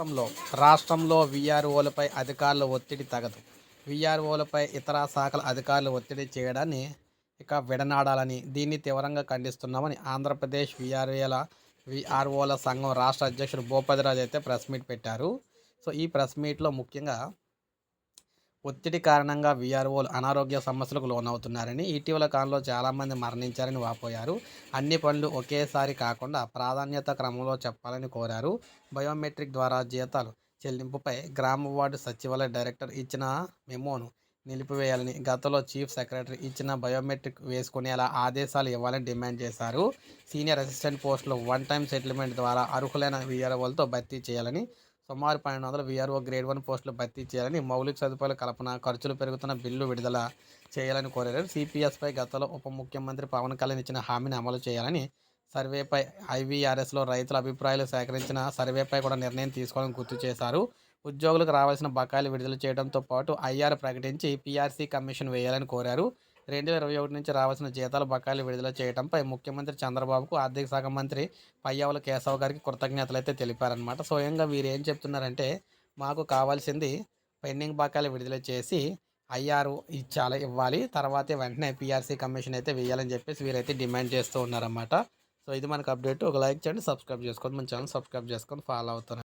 రాష్ట్రంలో రాష్ట్రంలో వీఆర్ఓలపై అధికారుల ఒత్తిడి తగదు. వీఆర్ఓలపై ఇతర శాఖల అధికారులు ఒత్తిడి చేయడాన్ని ఇక విడనాడాలని దీన్ని తీవ్రంగా ఖండిస్తున్నామని ఆంధ్రప్రదేశ్ వీఆర్ఏల వీఆర్ఓల సంఘం రాష్ట్ర అధ్యక్షుడు భూపతిరాజు అయితే ప్రెస్ మీట్ పెట్టారు. సో ఈ ప్రెస్ మీట్లో ముఖ్యంగా ఒత్తిడి కారణంగా వీఆర్ఓలు అనారోగ్య సమస్యలకు లోనవుతున్నారని ఇటీవల కాలంలో చాలామంది మరణించారని వాపోయారు. అన్ని పనులు ఒకేసారి కాకుండా ప్రాధాన్యత క్రమంలో చెప్పాలని కోరారు. బయోమెట్రిక్ ద్వారా జీతాలు చెల్లింపుపై గ్రామ వార్డు సచివాలయ డైరెక్టర్ ఇచ్చిన మెమోను నిలిపివేయాలని గతంలో చీఫ్ సెక్రటరీ ఇచ్చిన బయోమెట్రిక్ వేసుకునేలా ఆదేశాలు ఇవ్వాలని డిమాండ్ చేశారు. సీనియర్ అసిస్టెంట్ పోస్టులు వన్ టైం సెటిల్మెంట్ ద్వారా అర్హులైన వీఆర్ఓలతో భర్తీ చేయాలని సుమారు పన్నెండు వందల వీఆర్ఓ గ్రేడ్ వన్ పోస్టులు భర్తీ చేయాలని మౌలిక సదుపాయాల కల్పన ఖర్చులు పెరుగుతున్న బిల్లు విడుదల చేయాలని కోరారు. సిపిఎస్పై గతంలో ఉప ముఖ్యమంత్రి పవన్ కళ్యాణ్ ఇచ్చిన హామీని అమలు చేయాలని సర్వేపై ఐవీఆర్ఎస్లో రైతుల అభిప్రాయాలు సేకరించిన సర్వేపై కూడా నిర్ణయం తీసుకోవాలని గుర్తు చేశారు. ఉద్యోగులకు రావాల్సిన బకాయిలు విడుదల చేయడంతో పాటు ఐఆర్ ప్రకటించి పీఆర్సీ కమిషన్ వేయాలని కోరారు. రెండు వేల ఇరవై ఒకటి నుంచి రావాల్సిన జీతాల బకాయిలు విడుదల చేయడంపై ముఖ్యమంత్రి చంద్రబాబుకు ఆర్థిక శాఖ మంత్రి పయ్యావుల కేశవ్ గారికి కృతజ్ఞతలు అయితే తెలిపారనమాట స్వయంగా వీరు ఏం చెప్తున్నారంటే మాకు కావాల్సింది పెండింగ్ బకాయిలు విడుదల చేసి ఐఆర్ ఇచ్చాలి ఇవ్వాలి. తర్వాతే వెంటనే పిఆర్సీ కమిషన్ అయితే వేయాలని చెప్పేసి వీరైతే డిమాండ్ చేస్తూ ఉన్నారన్నమాట. సో ఇది మనకు అప్డేట్. ఒక లైక్ చేయండి సబ్స్క్రైబ్ చేసుకోండి. మన ఛానల్ సబ్స్క్రైబ్ చేసుకొని ఫాలో అవుతాను